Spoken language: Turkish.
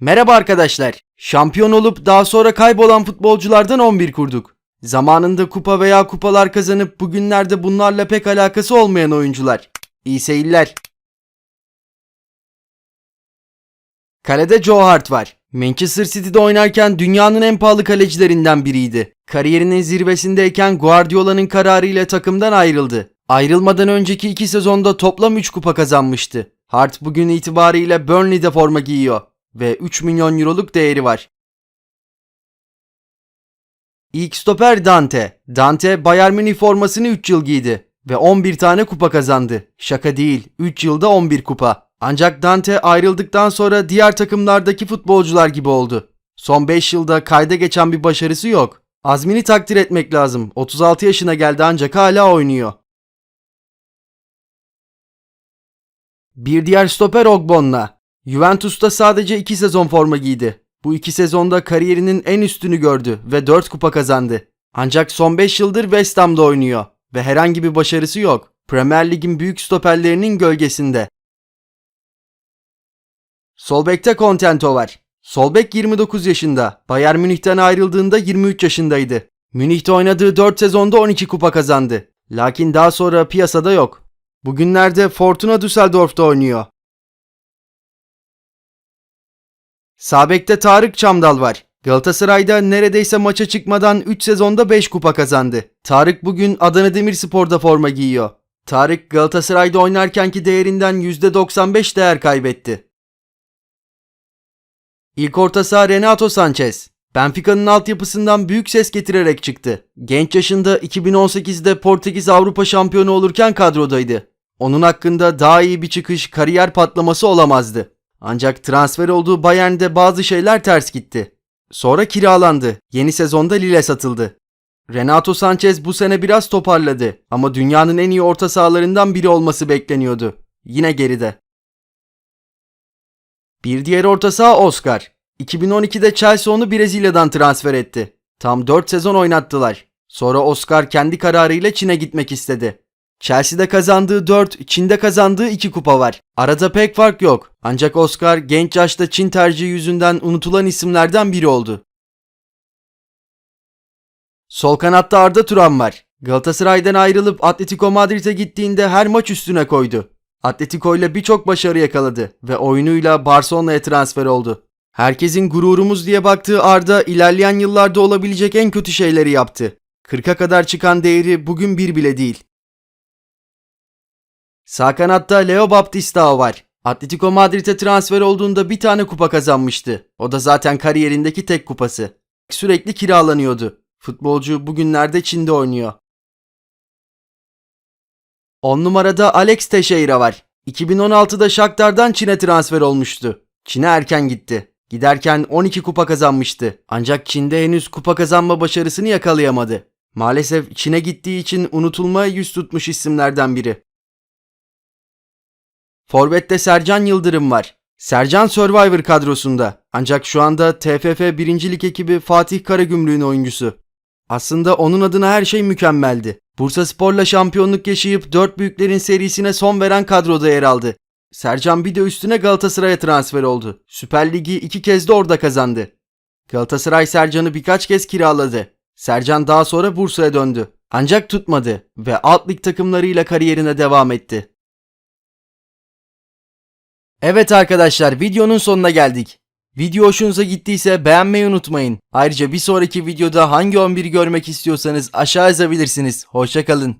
Merhaba arkadaşlar. Şampiyon olup daha sonra kaybolan futbolculardan 11 kurduk. Zamanında kupa veya kupalar kazanıp bugünlerde bunlarla pek alakası olmayan oyuncular. İyi seyirler. Kalede Joe Hart var. Manchester City'de oynarken dünyanın en pahalı kalecilerinden biriydi. Kariyerinin zirvesindeyken Guardiola'nın kararıyla takımdan ayrıldı. Ayrılmadan önceki iki sezonda toplam 3 kupa kazanmıştı. Hart bugün itibariyle Burnley'de forma giyiyor ve 3 milyon euroluk değeri var. İlk stoper Dante. Dante Bayern Münih formasını 3 yıl giydi ve 11 tane kupa kazandı. Şaka değil, 3 yılda 11 kupa. Ancak Dante ayrıldıktan sonra diğer takımlardaki futbolcular gibi oldu. Son 5 yılda kayda geçen bir başarısı yok. Azmini takdir etmek lazım. 36 yaşına geldi ancak hala oynuyor. Bir diğer stoper Ogbonna. Juventus'ta sadece 2 sezon forma giydi. Bu iki sezonda kariyerinin en üstünü gördü ve 4 kupa kazandı. Ancak son 5 yıldır West Ham'da oynuyor ve herhangi bir başarısı yok. Premier Lig'in büyük stoperlerinin gölgesinde. Solbek'te Contento var. Solbek 29 yaşında. Bayern Münih'ten ayrıldığında 23 yaşındaydı. Münih'te oynadığı 4 sezonda 12 kupa kazandı. Lakin daha sonra piyasada yok. Bugünlerde Fortuna Düsseldorf'ta oynuyor. Sabek'te Tarık Çamdal var. Galatasaray'da neredeyse maça çıkmadan 3 sezonda 5 kupa kazandı. Tarık bugün Adana Demirspor'da forma giyiyor. Tarık Galatasaray'da oynarkenki değerinden %95 değer kaybetti. İlk orta saha Renato Sanchez. Benfica'nın altyapısından büyük ses getirerek çıktı. Genç yaşında 2018'de Portekiz Avrupa şampiyonu olurken kadrodaydı. Onun hakkında daha iyi bir çıkış, kariyer patlaması olamazdı. Ancak transfer olduğu Bayern'de bazı şeyler ters gitti. Sonra kiralandı. Yeni sezonda Lille satıldı. Renato Sanchez bu sene biraz toparladı ama dünyanın en iyi orta sahalarından biri olması bekleniyordu. Yine geride. Bir diğer orta saha Oscar. 2012'de Chelsea onu Brezilya'dan transfer etti. Tam 4 sezon oynattılar. Sonra Oscar kendi kararıyla Çin'e gitmek istedi. Chelsea'de kazandığı 4, Çin'de kazandığı 2 kupa var. Arada pek fark yok. Ancak Oscar genç yaşta Çin tercihi yüzünden unutulan isimlerden biri oldu. Sol kanatta Arda Turan var. Galatasaray'dan ayrılıp Atletico Madrid'e gittiğinde her maç üstüne koydu. Atletico ile birçok başarı yakaladı ve oyunuyla Barcelona'ya transfer oldu. Herkesin gururumuz diye baktığı Arda ilerleyen yıllarda olabilecek en kötü şeyleri yaptı. 40'a kadar çıkan değeri bugün bir bile değil. Sağ kanatta Leo Baptistao var. Atletico Madrid'e transfer olduğunda bir tane kupa kazanmıştı. O da zaten kariyerindeki tek kupası. Sürekli kiralanıyordu. Futbolcu bugünlerde Çin'de oynuyor. 10 numarada Alex Teixeira var. 2016'da Shakhtar'dan Çin'e transfer olmuştu. Çin'e erken gitti. Giderken 12 kupa kazanmıştı. Ancak Çin'de henüz kupa kazanma başarısını yakalayamadı. Maalesef Çin'e gittiği için unutulmaya yüz tutmuş isimlerden biri. Forvet'te Sercan Yıldırım var. Sercan Survivor kadrosunda. Ancak şu anda TFF 1. Lig ekibi Fatih Karagümrük'ün oyuncusu. Aslında onun adına her şey mükemmeldi. Bursa Spor'la şampiyonluk yaşayıp dört büyüklerin serisine son veren kadroda yer aldı. Sercan bir de üstüne Galatasaray'a transfer oldu. Süper Ligi iki kez de orada kazandı. Galatasaray Sercan'ı birkaç kez kiraladı. Sercan daha sonra Bursa'ya döndü. Ancak tutmadı ve alt lig takımlarıyla kariyerine devam etti. Evet arkadaşlar videonun sonuna geldik. Video hoşunuza gittiyse beğenmeyi unutmayın. Ayrıca bir sonraki videoda hangi 11'i görmek istiyorsanız aşağı yazabilirsiniz. Hoşçakalın.